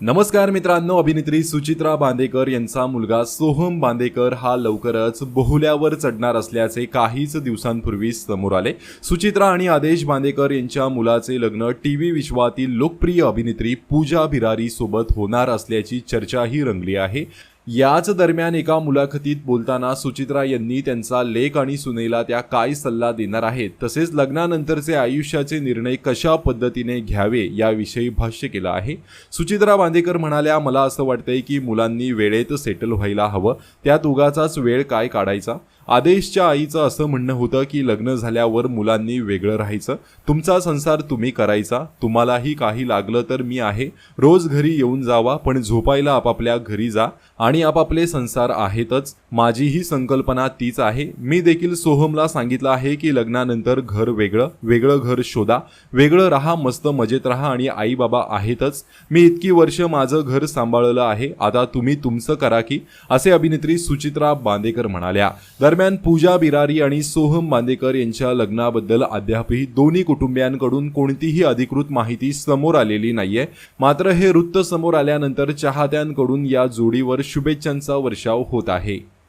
नमस्कार मित्रांनो अभिनेत्री सुचित्रा बांदेकर यांचा मुलगा सोहम बांदेकर हा लवकरच बहुल्यावर चढणार असल्याचे काहीच दिवसांपूर्वी समोर आले. सुचित्रा आणि आदेश बांदेकर यांच्या मुलाचे लग्न टी व्ही विश्वातील लोकप्रिय अभिनेत्री पूजा भिरारी सोबत होणार असल्याची चर्चाही रंगली आहे. याच दरम्यान एका मुलाखतीत बोलताना सुचित्रा यांनी त्यांचा लेख आणि सुनेला त्या काय सल्ला देणार आहेत तसेच लग्नानंतरचे आयुष्याचे निर्णय कशा पद्धतीने घ्यावे याविषयी भाष्य केलं आहे. सुचित्रा बांदेकर म्हणाल्या मला असं वाटतंय की मुलांनी वेळेत सेटल व्हायला हवं. त्यात उगाचाच वेळ काय काढायचा? आदेशच्या आईचं असं म्हणणं होतं की लग्न झाल्यावर मुलांनी वेगळं राहायचं. तुमचा संसार तुम्ही करायचा. तुम्हालाही काही लागलं तर मी आहे. रोज घरी येऊन जावा पण झोपायला आपापल्या घरी जा. आणि आपापले संसार आहेतच. माझी ही संकल्पना तीच आहे. मी देखील सोहमला सांगितलं आहे की लग्नानंतर घर वेगळं वेगळं घर शोधा. वेगळं राहा मस्त मजेत राहा आणि आई बाबा आहेतच. मी इतकी वर्ष माझं घर सांभाळलं आहे. आता तुम्ही तुमचं करा की असे अभिनेत्री सुचित्रा बांदेकर म्हणाल्या. दरम्यान दरम्यान पूजा बिरारी आणि सोहम बांदेकर यांच्या लग्नाबद्दल अद्यापही दोन्ही कुटुंबियांकडून कोणतीही अधिकृत माहिती समोर आलेली नाहीये. मात्र हे वृत्त समोर आल्यानंतर चाहत्यांकडून या जोडीवर शुभेच्छांचा वर्षाव होत आहे.